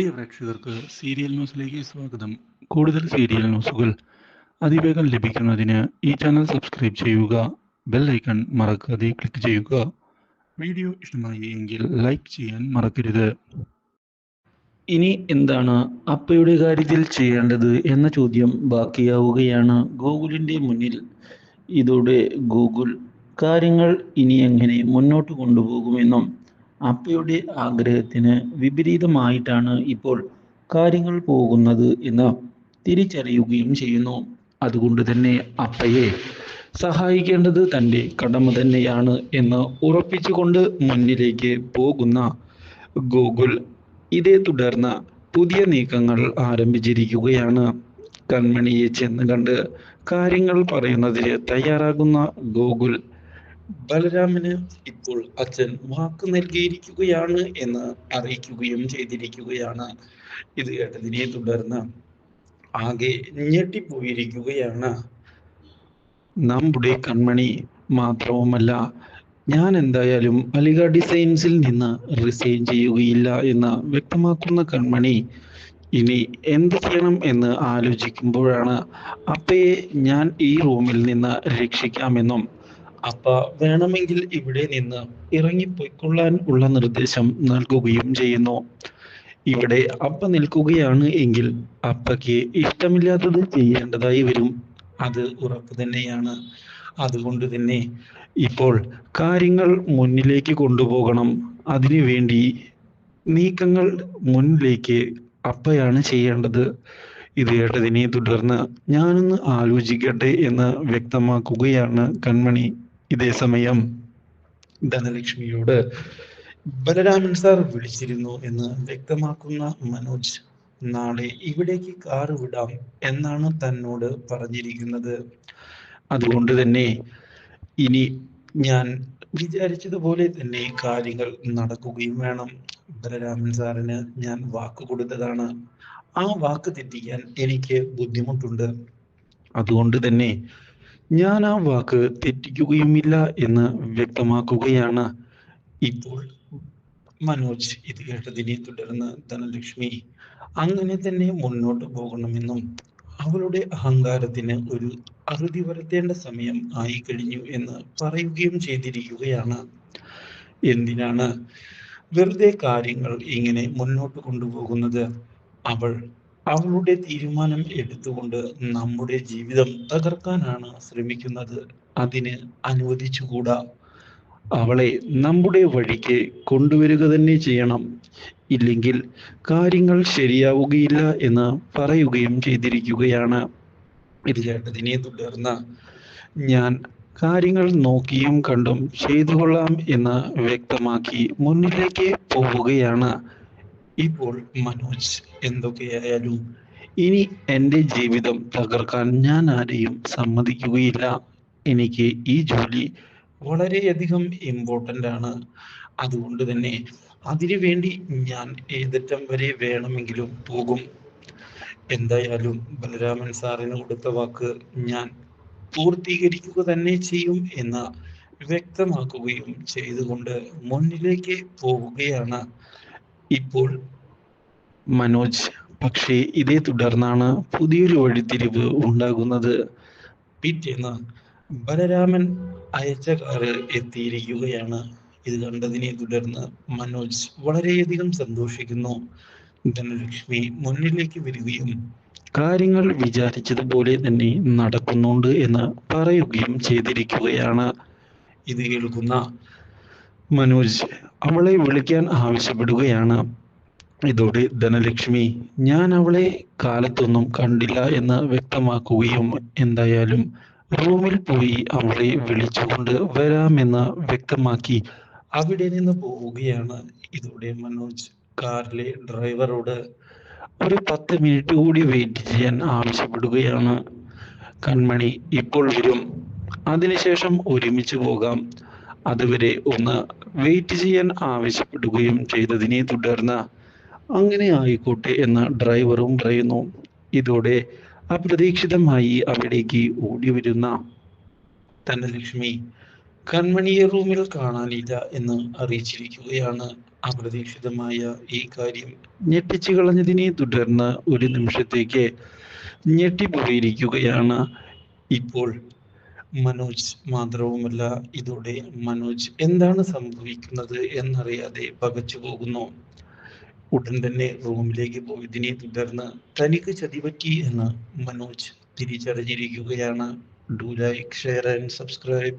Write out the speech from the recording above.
പ്രിയ പ്രേക്ഷകർക്ക് സീരിയൽ ന്യൂസിലേക്ക് സ്വാഗതം. കൂടുതൽ സീരിയൽ ന്യൂസുകൾ അതിവേഗം ലഭിക്കുന്നതിന് ഈ ചാനൽ സബ്സ്ക്രൈബ് ചെയ്യുക ബെൽ ഐക്കൺ മറക്കാതെ ക്ലിക്ക് ചെയ്യുക. വീഡിയോ ഇഷ്ടമായി എങ്കിൽ ലൈക്ക് ചെയ്യാൻ മറക്കരുത്. ഇനി എന്താണ് അപ്പയുടെ കാര്യത്തിൽ ചെയ്യേണ്ടത് എന്ന ചോദ്യം ബാക്കിയാവുകയാണ്. ഗൂഗിളിന്റെ മുന്നിൽ ഇതോടെ ഗൂഗിൾ കാര്യങ്ങൾ ഇനി എങ്ങനെ മുന്നോട്ട് കൊണ്ടുപോകുമെന്നും അപ്പയുടെ ആഗ്രഹത്തിന് വിപരീതമായിട്ടാണ് ഇപ്പോൾ കാര്യങ്ങൾ പോകുന്നത് എന്ന് തിരിച്ചറിയുകയും ചെയ്യുന്നു. അതുകൊണ്ട് തന്നെ അപ്പയെ സഹായിക്കേണ്ടത് തന്റെ കടമ തന്നെയാണ് എന്ന് ഉറപ്പിച്ചുകൊണ്ട് മുന്നിലേക്ക് പോകുന്ന ഗൂഗിൾ ഇതേ തുടർന്ന് പുതിയ നീക്കങ്ങൾ ആരംഭിച്ചിരിക്കുകയാണ്. കൺമണിയെ ചെന്ന് കണ്ട് കാര്യങ്ങൾ പറയുന്നതിന് തയ്യാറാകുന്ന ഗോകുൽ ബലരാമന് ഇപ്പോൾ അച്ഛൻ വാക്ക് നൽകിയിരിക്കുകയാണ് എന്ന് അറിയിക്കുകയും ചെയ്തിരിക്കുകയാണ്. ഇത് കേട്ടതിനെ തുടർന്ന് ആകെ ഞെട്ടിപ്പോയിരിക്കുകയാണ്. നമ്മുടെ കൺമണി മാത്രവുമല്ല ഞാൻ എന്തായാലും അലിഗ ഡിസൈൻസിൽ നിന്ന് റിസൈൻ ചെയ്യുകയില്ല എന്ന് വ്യക്തമാക്കുന്ന കൺമണി ഇനി എന്ത് ചെയ്യണം എന്ന് ആലോചിക്കുമ്പോഴാണ് അപ്പയെ ഞാൻ ഈ റൂമിൽ നിന്ന് രക്ഷിക്കാമെന്നും അപ്പ വേണമെങ്കിൽ ഇവിടെ നിന്ന് ഇറങ്ങിപ്പോയിക്കൊള്ളാൻ ഉള്ള നിർദ്ദേശം നൽകുകയും ചെയ്യുന്നു. ഇവിടെ അപ്പ നിൽക്കുകയാണ് എങ്കിൽ അപ്പയ്ക്ക് ഇഷ്ടമില്ലാത്തത് ചെയ്യേണ്ടതായി വരും. അത് ഉറപ്പ് തന്നെയാണ്. അതുകൊണ്ട് തന്നെ ഇപ്പോൾ കാര്യങ്ങൾ മുന്നിലേക്ക് കൊണ്ടുപോകണം. അതിനു വേണ്ടി നീക്കങ്ങൾ മുന്നിലേക്ക് അപ്പയാണ് ചെയ്യേണ്ടത്. ഇത് കേട്ടതിനെ തുടർന്ന് ഞാനൊന്ന് ആലോചിക്കട്ടെ എന്ന് വ്യക്തമാക്കുകയാണ് കൺമണി. ഇതേ സമയം ധനലക്ഷ്മിയോട് ബലരാമൻ സാർ വിളിച്ചിരുന്നു എന്ന് വ്യക്തമാക്കുന്ന മനോജ് നാളെ ഇവിടേക്ക് കാറ് വിടാം എന്നാണ് തന്നോട് പറഞ്ഞിരിക്കുന്നത്. അതുകൊണ്ട് തന്നെ ഇനി ഞാൻ വിചാരിച്ചതുപോലെ തന്നെ കാര്യങ്ങൾ നടക്കുകയും വേണം. ബലരാമൻ സാറിന് ഞാൻ വാക്ക് കൊടുത്തതാണ്. ആ വാക്ക് തെറ്റിക്കാൻ എനിക്ക് ബുദ്ധിമുട്ടുണ്ട്. അതുകൊണ്ട് തന്നെ ഞാൻ ആ വാക്ക് തെറ്റിക്കുകയുമില്ല എന്ന് വ്യക്തമാക്കുകയാണ്. ഇപ്പോൾ മനോജ് ഇത് കേട്ടതിനെ തുടർന്ന് ധനലക്ഷ്മി അങ്ങനെ തന്നെ മുന്നോട്ട് പോകണമെന്നും അവളുടെ അഹങ്കാരത്തിന് ഒരു അറുതി വരുത്തേണ്ട സമയം ആയി കഴിഞ്ഞു എന്ന് പറയുകയും ചെയ്തിരിക്കുകയാണ്. എന്തിനാണ് വെറുതെ കാര്യങ്ങൾ ഇങ്ങനെ മുന്നോട്ട് കൊണ്ടുപോകുന്നത്? അവൾ അവളുടെ തീരുമാനം എടുത്തുകൊണ്ട് നമ്മുടെ ജീവിതം തകർക്കാനാണ് ശ്രമിക്കുന്നത്. അതിന് അനുവദിച്ചുകൂടാ. അവളെ നമ്മുടെ വഴിക്ക് കൊണ്ടുവരിക തന്നെ ചെയ്യണം. ഇല്ലെങ്കിൽ കാര്യങ്ങൾ ശരിയാവുകയില്ല എന്ന് പറയുകയും ചെയ്തിരിക്കുകയാണ്. ഇത് കേട്ടതിനെ തുടർന്ന് ഞാൻ കാര്യങ്ങൾ നോക്കിയും കണ്ടും ചെയ്തു കൊള്ളാം എന്ന് വ്യക്തമാക്കി മുന്നിലേക്ക് പോവുകയാണ്. ഇപ്പോൾ മനോജ് എന്തൊക്കെയായാലും ഇനി എന്റെ ജീവിതം തകർക്കാൻ ഞാൻ ആരെയും സമ്മതിക്കുകയില്ല. എനിക്ക് ഈ ജോലി വളരെയധികം ഇമ്പോർട്ടന്റ് ആണ്. അതുകൊണ്ട് തന്നെ അതിനു വേണ്ടി ഞാൻ ഏതറ്റം വരെ വേണമെങ്കിലും പോകും. എന്തായാലും ബലരാമൻ സാറിന് കൊടുത്ത വാക്ക് ഞാൻ പൂർത്തീകരിക്കുക തന്നെ ചെയ്യും എന്ന് വ്യക്തമാക്കുകയും ചെയ്തുകൊണ്ട് മുന്നിലേക്ക് പോവുകയാണ്. ഇപ്പോൾ മനോജ് പക്ഷേ ഇതേ തുടർന്നാണ് പുതിയൊരു വഴിത്തിരിവ് ഉണ്ടാകുന്നത്. പിറ്റേന്ന് ബലരാമൻ അയച്ച കാറ് എത്തിയിരിക്കുകയാണ്. ഇത് കണ്ടതിനെ തുടർന്ന് മനോജ് വളരെയധികം സന്തോഷിക്കുന്നു. ധനലക്ഷ്മി മുന്നിലേക്ക് വരികയും കാര്യങ്ങൾ വിചാരിച്ചതുപോലെ തന്നെ നടക്കുന്നുണ്ട് എന്ന് പറയുകയും ചെയ്തിരിക്കുകയാണ്. ഇത് കേൾക്കുന്ന മനോജ് അവളെ വിളിക്കാൻ ആവശ്യപ്പെടുകയാണ്. ഇതോടെ ധനലക്ഷ്മി ഞാൻ അവളെ കാലത്തൊന്നും കണ്ടില്ല എന്ന് വ്യക്തമാക്കുകയും എന്തായാലും റൂമിൽ പോയി അവളെ വിളിച്ചുകൊണ്ട് വരാമെന്ന് വ്യക്തമാക്കി അവിടെ നിന്ന് പോവുകയാണ് ഇതോടെ മനോജ്. കാറിലെ ഡ്രൈവറോട് ഒരു പത്ത് മിനിറ്റ് കൂടി വെയിറ്റ് ചെയ്യാൻ ആവശ്യപ്പെടുകയാണ്. കൺമണി ഇപ്പോൾ വരും. അതിനുശേഷം ഒരുമിച്ച് പോകാം. അതുവരെ ഒന്ന് വെയിറ്റ് ചെയ്യാൻ ആവശ്യപ്പെടുകയും ചെയ്തതിനെ തുടർന്ന് അങ്ങനെ ആയിക്കോട്ടെ എന്ന് ഡ്രൈവറും പറയുന്നു. ഇതോടെ അപ്രതീക്ഷിതമായി അവിടേക്ക് ഓടി വരുന്ന ധനലക്ഷ്മി കൺമണിയ റൂമിൽ കാണാനില്ല എന്ന് അറിയിച്ചിരിക്കുകയാണ് അപ്രതീക്ഷിതമായ ഈ കാര്യം. ഞെട്ടിച്ചു കളഞ്ഞതിനെ തുടർന്ന് ഒരു നിമിഷത്തേക്ക് ഞെട്ടിപ്പോയിരിക്കുകയാണ് ഇപ്പോൾ മനോജ് മാത്രവുമല്ല ഇതോടെ മനോജ് എന്താണ് സംഭവിക്കുന്നത് എന്നറിയാതെ പകച്ചു പോകുന്നു. ഉടൻ തന്നെ റൂമിലേക്ക് പോയതിനെ തുടർന്ന് തനിക്ക് ചതിപറ്റി എന്ന് Manoj തിരിച്ചറിഞ്ഞിരിക്കുകയാണ്. Do like share and subscribe